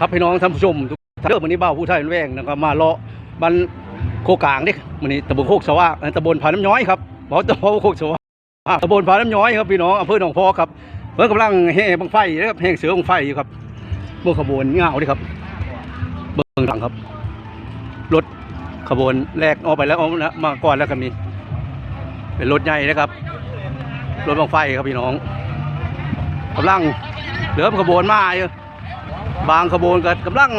ครับพี่น้องท่านผู้ชมทุกท่านเรื่องวันนี้บ้าผู้ไทยแว่งนะครับมาเลาะบ้านโคกลางนี่วันนี้ตำบลโคกสว่างตำบลผาน้ำย้อยครับบอกตำบลโคกสว่างตำบลผาน้ำย้อยครับพี่น้องอำเภอหนองพอครับเพิ่นกำลังแห่บังไฟนะครับแห่เสือบังไฟอยู่ครับเมื่อขบวนเงาดิครับ เบิ่งหลังครับ รถขบวนแรกออกไปแล้วเอานะมาก่อนแล้วครับนี่เป็นรถใหญ่นะครับรถบังไฟครับพี่น้องกำลังเหลือขบวนมาอยู่ บางขบวนก็กำลัง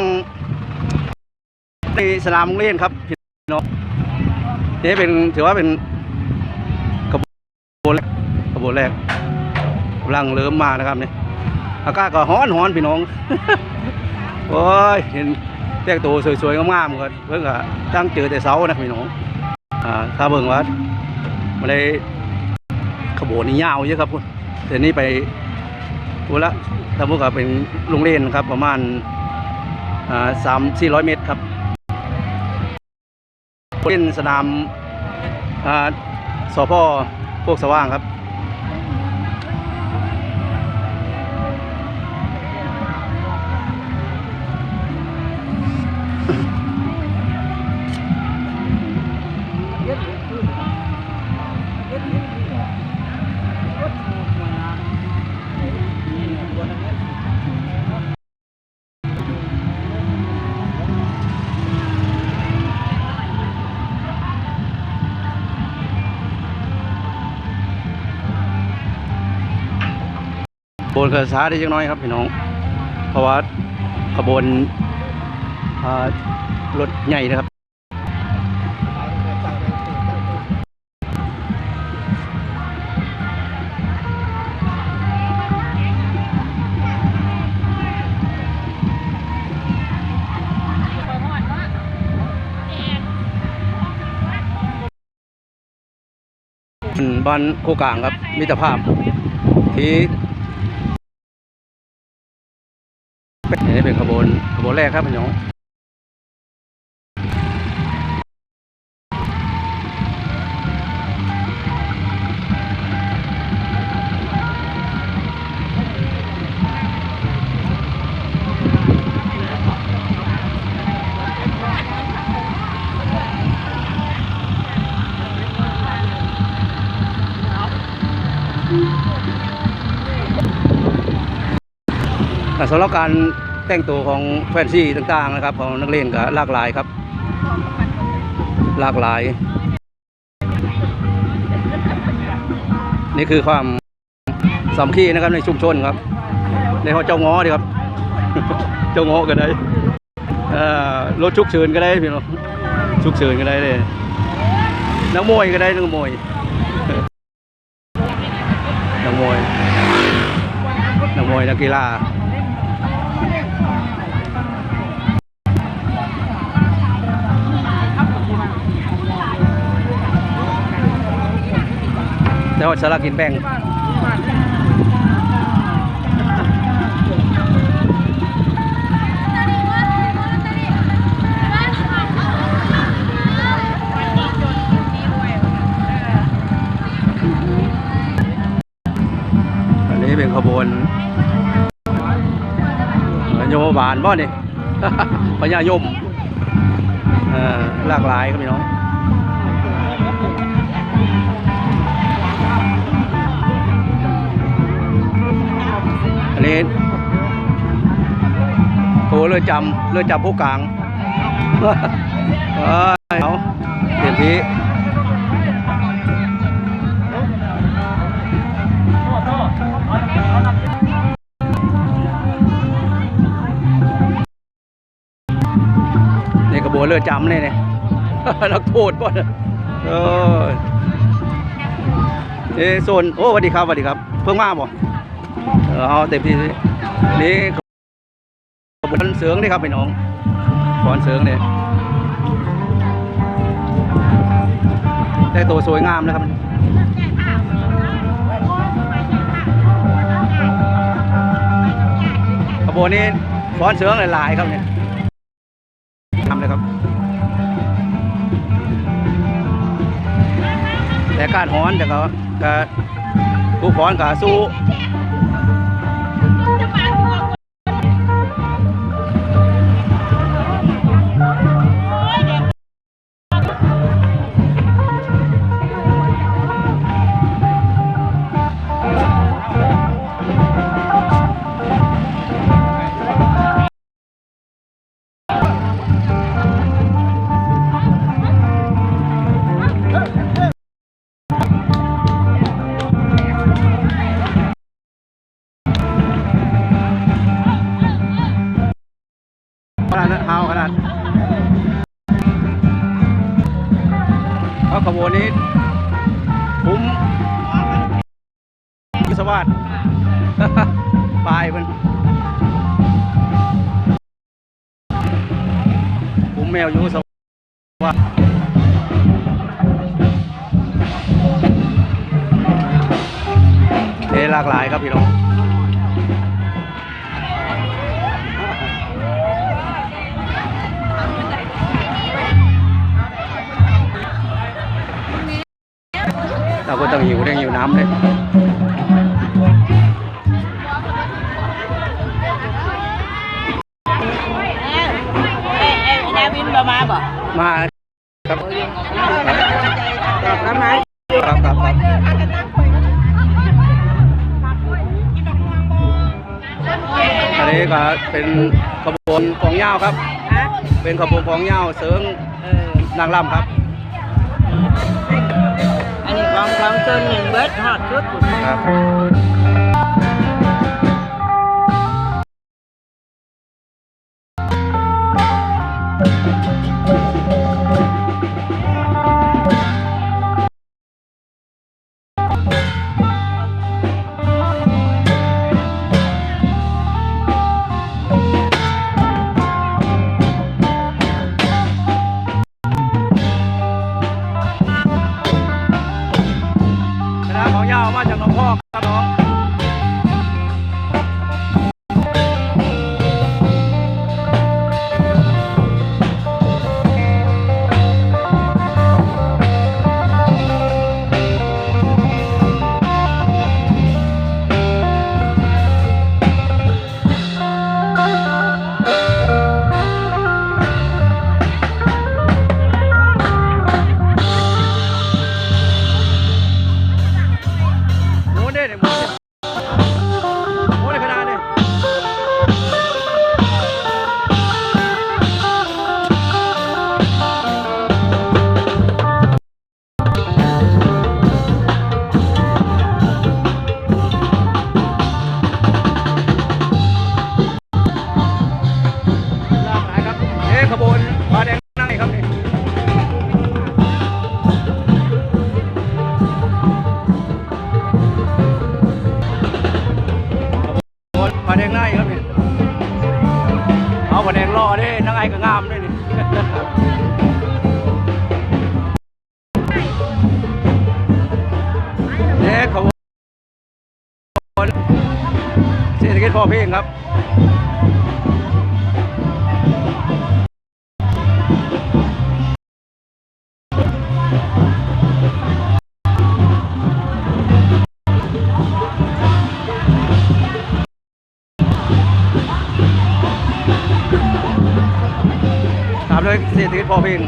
ในสนามโรงเรียนครับพี่น้องนี่เป็นถือว่าเป็นขบวนแรกขบวนแรกกำลังเริ่มมานะครับนี่อากาศก็ฮ้อนฮ้อนพี่น้องโอ้ยเห็นแต่งตัวสวยๆงามๆก็เพิ่งก็ตั้งเจอแต่เสานะพี่น้องอ่าถ้าเบิ่งว่ามาได้ขบวนนี้ยาวเยอะครับคุณแต่นี่ไปตัวละ ถ้าพวกก็เป็นโรงเรียนครับประมาณสามสี่ร้อยเมตรครับเล่นสนามอาสพพวกสว่างครับ บนกระช้าได้ยังน้อยครับพี่น้อง เพราะว่าขบวนรถใหญ่นะครับบ้านโคกลางครับมิตรภาพที่ นนี้เป็นขบวนขบวนแรกครับพี่น้อง สำหรับการแต่งตัวของแฟนซีต่างๆนะครับ ของนักเรียนก็หลากหลายครับ หลากหลาย นี่คือความสามัคคีนะครับในชุมชนครับ ในห้องเจ้าง้อดีครับ เจ้าง้อก็ได้เอ่อรถฉุกเฉินก็ได้พี่น้องฉุกเฉินก็ได้เลยนักมวยก็ได้นักมวยนักมวยนักมวยนักกีฬา แล้วสารากินแบ่งอันนี้เป็นขบวนโยมบาลบ่นี่พญายมหลากหลายครับพี่น้อง เรือจำเรือจำผู้กลางเอ้ยเอาเต็มที่นี่กระบวนเรือจำเลยเนี่ยนักโทษบ่เนี่ยเออเอ้โซนโอ้สวัสดีครับสวัสดีครับ เพิ่งมาบ่เออเอาเต็มที่นี่ บวนเสริงนี่ครับพี่น้องขอนเสริงเนี่ยได้ตัวสวยงามนะครับขบวนนี้ฟ้อนเสริงหลายๆครับเนี่ยทำเลยครับ แต่การฮ้อนแต่ก็ก็ผู้ฟ้อนก็สู้ เพราะขบวนนี้ผมวิศวาสปลายมันผมแมวอยู่สวาสเทหลากหลายครับพี่น้อง เราก็ต้องหิวเรื่น้ำเลยเอ้ยเอ้ยนาวินบ่มาบ่มาครับแล้วมาครับครับครับอันนี้ก็เป็นขบวนกองเหย้าครับ เป็นขบวนกองเหย้าเสริงนางรำครับ อันนี้ของของเกินหนึ่งเบิดฮอดชุดครับคณ ก็งามด้วยนี่เอ๊ะขบวนเศรษฐกิจพอเพียงครับ ถามเลยเศรษฐกิจพอเพียง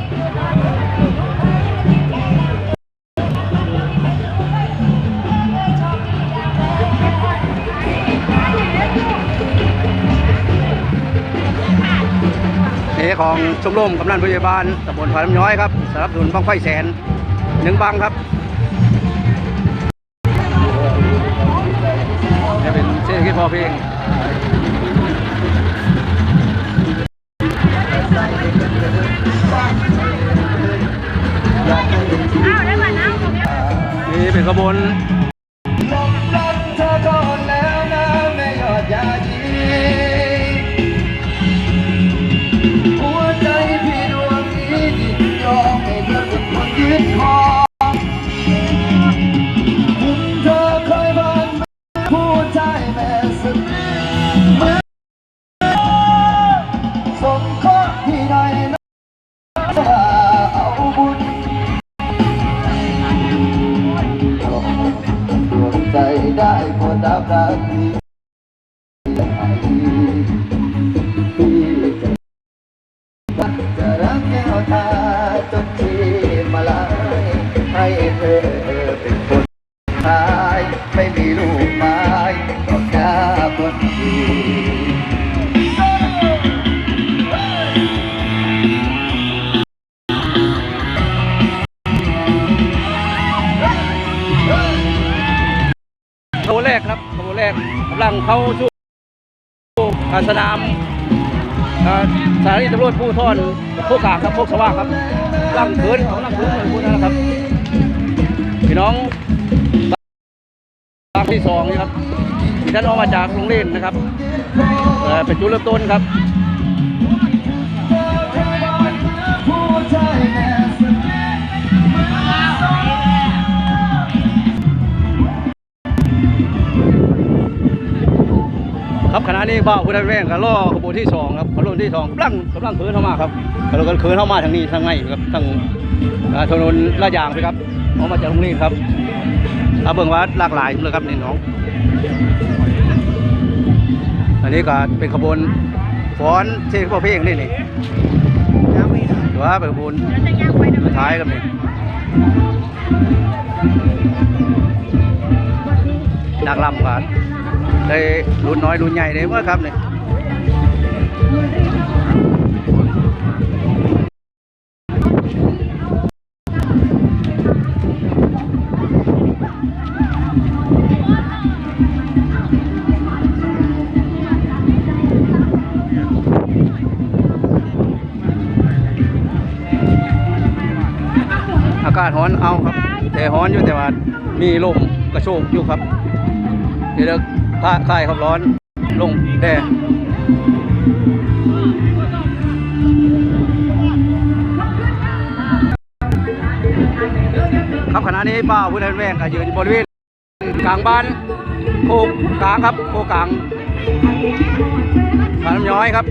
เอของชมรมกำนันผู้ใหญ่บ้านตำบลผาน้ำย้อยครับสนับสนุนบังไฟแสนหนึ่งบังครับจะเป็นเศรษฐกิจพอเพียง ขบวน ใจได้ แรกครับขบวนแรกกำลังเข้าสู่สนามสถานีตำรวจผู้ทอนโคกขาครับโคกสว่างครับลังเขินของลังเขินเลยพูดนะครับพี่น้องลางที่สองนี่ครับที่ท่านออกมาจากโรงเรียนนะครับเอ่อเป็นจุดเริ่มต้นครับ ณะนี้บ้าวผู้ได้แว่งกับล่อขบวนที่สองครับขบวนที่สองกำลังกำลังเขินเข้ามาครับกำลังเขินเข้ามาทางนี้ทางในครับทางถนนลาดยางไปครับออกมาจากโรงเรียนครับเอาเบิ่งว่าหลากหลายเลยครับนี่น้อง อันนี้ก็เป็นขบวนฟ้อนเทศเพลงนี่นี่หรือว่าเป็นขบวนสุดท้ายครับนี่นักลำกัน ได้รุ่นน้อยรุ่นใหญ่เลยเมื่อครับเนี่ยอากาศร้อนเอาครับ แต่ร้อนอยู่แต่ว่ามีลมกระโชกอยู่ครับเดี๋ยว ผ้าคลายครับร้อน ลงแดดครับขณะนี้ป้าผู้ใดแว่งก็ยืนบริเวณกลางบ้านโคกกลางครับโคกกลางบ้านน้ำย้อยครับ